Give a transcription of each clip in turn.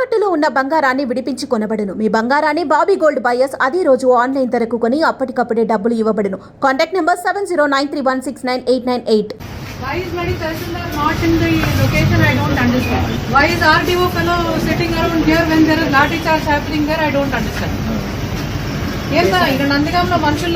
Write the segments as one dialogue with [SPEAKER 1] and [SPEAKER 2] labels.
[SPEAKER 1] తాకట్టులో ఉన్న బంగారాన్ని విడిపించి కొనబడును. మీ బంగారాన్ని బాబీ గోల్డ్ బయర్స్ అదే రోజు ఆన్లైన్ ధరకు కొని అప్పటికప్పుడే డబ్బులు ఇవ్వబడును. Contact number seven zero nine three one six nine eight nine eight.
[SPEAKER 2] Hmm. ఏం సార్ ఇక్కడ నందిగామలో మనుషులు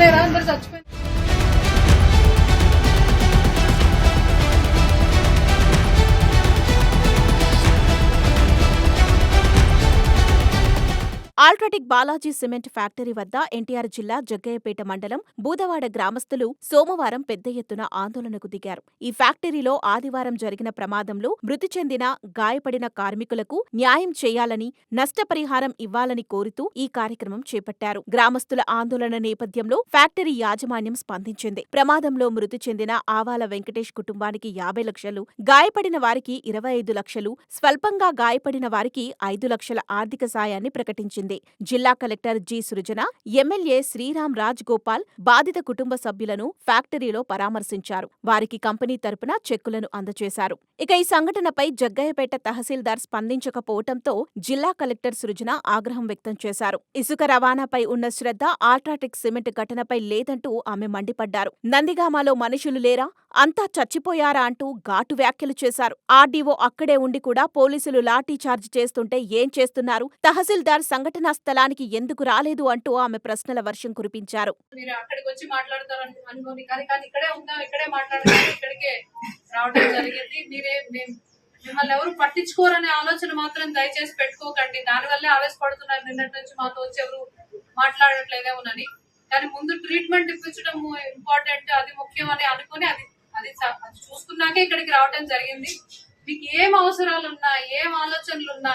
[SPEAKER 1] ఆల్ట్రాటిక్ బాలాజీ సిమెంట్ ఫ్యాక్టరీ వద్ద ఎన్టీఆర్ జిల్లా జగ్గయ్యపేట మండలం బూదవాడ గ్రామస్తులు సోమవారం పెద్ద ఎత్తున ఆందోళనకు దిగారు. ఈ ఫ్యాక్టరీలో ఆదివారం జరిగిన ప్రమాదంలో మృతి చెందిన గాయపడిన కార్మికులకు న్యాయం చేయాలని నష్టపరిహారం ఇవ్వాలని కోరుతూ ఈ కార్యక్రమం చేపట్టారు. గ్రామస్తుల ఆందోళన నేపథ్యంలో ఫ్యాక్టరీ యాజమాన్యం స్పందించింది. ప్రమాదంలో మృతి చెందిన ఆవాల వెంకటేష్ కుటుంబానికి యాభై లక్షలు గాయపడిన వారికి ఇరవై ఐదు లక్షలు స్వల్పంగా గాయపడిన వారికి ఐదు లక్షల ఆర్థిక సాయాన్ని ప్రకటించింది. జిల్లా collector G. Srujana MLA Sriram Raj Gopal బాధిత కుటుంబ సభ్యులను ఫ్యాక్టరీలో పరామర్శించారు. వారికి కంపెనీ తరపున చెక్కులను అందజేశారు. ఇక ఈ సంఘటనపై జగ్గయ్యపేట తహసీల్దార్ స్పందించకపోవటంతో జిల్లా కలెక్టర్ సృజన ఆగ్రహం వ్యక్తం చేశారు. ఇసుక రవాణాపై ఉన్న శ్రద్ధ ఆల్ట్రాటెక్ సిమెంట్ ఘటనపై లేదంటూ ఆమె మండిపడ్డారు. నందిగామాలో మనుషులు లేరా? అంతా చచ్చిపోయారా అంటూ ఘాటు వ్యాఖ్యలు చేశారు. ఆర్డీఓ అక్కడే ఉండి కూడా పోలీసులు లాఠీ చార్జ్ చేస్తుంటే ఏం చేస్తున్నారు? తహసీల్దార్ సంఘటనా స్థలానికి ఎందుకు రాలేదు అంటూ ఆమె ప్రశ్నల వర్షం కురిపించారు.
[SPEAKER 2] మిమ్మల్ని ఎవరు పట్టించుకోరనే ఆలోచన మాత్రం దయచేసి పెట్టుకోకండి. దానివల్లే ఆవేశపడుతున్నారు నిన్నటి నుంచి మాతో వచ్చి ఎవరు మాట్లాడట్లేదేమోనని. కానీ ముందు ట్రీట్మెంట్ ఇప్పించడం ఇంపార్టెంట్ అది ముఖ్యం అని అనుకుని అది అది అది చూసుకున్నాకే ఇక్కడికి రావడం జరిగింది. మీకు ఏం అవసరాలు ఉన్నా ఏం ఆలోచనలు ఉన్నా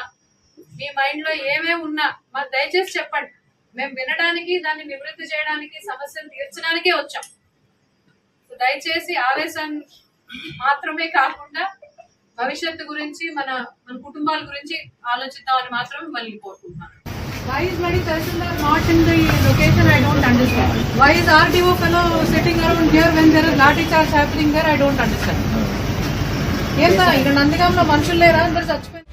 [SPEAKER 2] మీ మైండ్లో ఏమేమి ఉన్నా మాకు దయచేసి చెప్పండి. మేము వినడానికి దాన్ని నివృత్తి చేయడానికి సమస్యను తీర్చడానికే వచ్చాం. దయచేసి ఆవేశం మాత్రమే కాకుండా భవిష్యత్తు గురించి మన మన కుటుంబాల గురించి ఆలోచిద్దామని మాత్రమే మళ్ళీ కోరుకుంటున్నాను. Why is Madi Tahsildar not in the location? I don't understand. Why is RDO fellow sitting around here when there is lathi charge happening there? I don't understand. ఏందా ఇక్కడ నందిగాంలో మనుషులు లేరా అందరు చచ్చిపోయి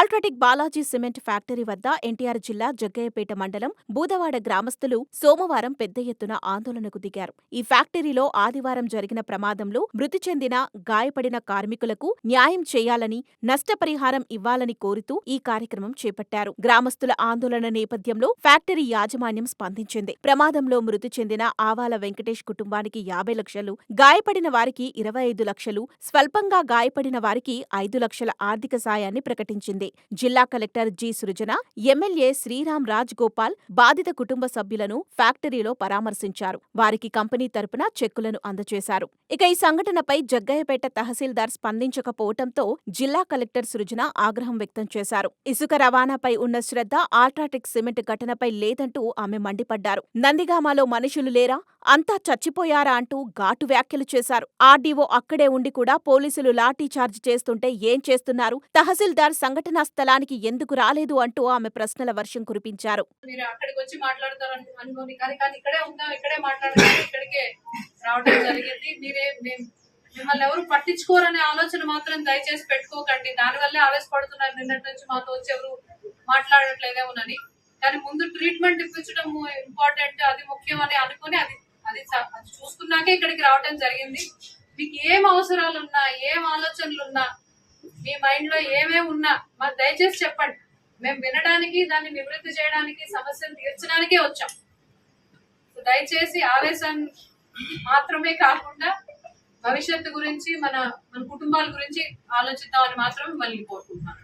[SPEAKER 1] ఆల్ట్రాటెక్ బాలాజీ సిమెంట్ ఫ్యాక్టరీ వద్ద ఎన్టీఆర్ జిల్లా జగ్గయ్యపేట మండలం బూదవాడ గ్రామస్తులు సోమవారం పెద్ద ఎత్తున ఆందోళనకు దిగారు. ఈ ఫ్యాక్టరీలో ఆదివారం జరిగిన ప్రమాదంలో మృతి చెందిన గాయపడిన కార్మికులకు న్యాయం చేయాలని నష్టపరిహారం ఇవ్వాలని కోరుతూ ఈ కార్యక్రమం చేపట్టారు. గ్రామస్తుల ఆందోళన నేపథ్యంలో ఫ్యాక్టరీ యాజమాన్యం స్పందించింది. ప్రమాదంలో మృతి చెందిన ఆవాల వెంకటేష్ కుటుంబానికి యాభై లక్షలు గాయపడిన వారికి ఇరవై ఐదు లక్షలు స్వల్పంగా గాయపడిన వారికి ఐదు లక్షల ఆర్థిక సాయాన్ని ప్రకటించింది. జిల్లా collector G. Srujana MLA Sriram Raj Gopal బాధిత కుటుంబ సభ్యులను ఫ్యాక్టరీలో పరామర్శించారు. వారికి కంపెనీ తరపున చెక్కులను అందజేశారు. ఇక ఈ సంఘటనపై జగ్గయ్యపేట తహసీల్దార్ స్పందించకపోవటంతో జిల్లా కలెక్టర్ సృజన ఆగ్రహం వ్యక్తం చేశారు. ఇసుక రవాణాపై ఉన్న శ్రద్ధ ఆల్ట్రాటెక్ సిమెంట్ ఘటనపై లేదంటూ ఆమె మండిపడ్డారు. నందిగామాలో మనుషులు లేరా? అంతా చచ్చిపోయారా అంటూ ఘాటు వ్యాఖ్యలు చేశారు. ఆర్డీఓ అక్కడే ఉండి కూడా పోలీసులు లాఠీచార్జ్ చేస్తుంటే ఏం చేస్తున్నారు? తహసీల్దార్ సంఘటనా స్థలానికి ఎందుకు రాలేదు అంటూ ఆమె ప్రశ్నల వర్షం కురిపించారు.
[SPEAKER 2] మిమ్మల్ని ఎవరు పట్టించుకోరనే ఆలోచన మాత్రం దయచేసి పెట్టుకోకండి. దానివల్లే ఆవేశపడుతున్నారు నిన్నటి నుంచి మాతో వచ్చి ఎవరు మాట్లాడట్లేదేమోనని. కానీ ముందు ట్రీట్మెంట్ ఇప్పించడం ఇంపార్టెంట్ అది ముఖ్యం అని అనుకుని అది అది చూసుకున్నాకే ఇక్కడికి రావడం జరిగింది. మీకు ఏం అవసరాలు ఉన్నా ఏం ఆలోచనలు ఉన్నా మీ మైండ్లో ఏమేమి ఉన్నా మాకు దయచేసి చెప్పండి. మేము వినడానికి దాన్ని నివృత్తి చేయడానికి సమస్యను తీర్చడానికే వచ్చాం. దయచేసి ఆవేశం మాత్రమే కాకుండా భవిష్యత్తు గురించి మన మన కుటుంబాల గురించి ఆలోచిద్దామని మాత్రం మళ్ళీ కోరుకుంటున్నాను.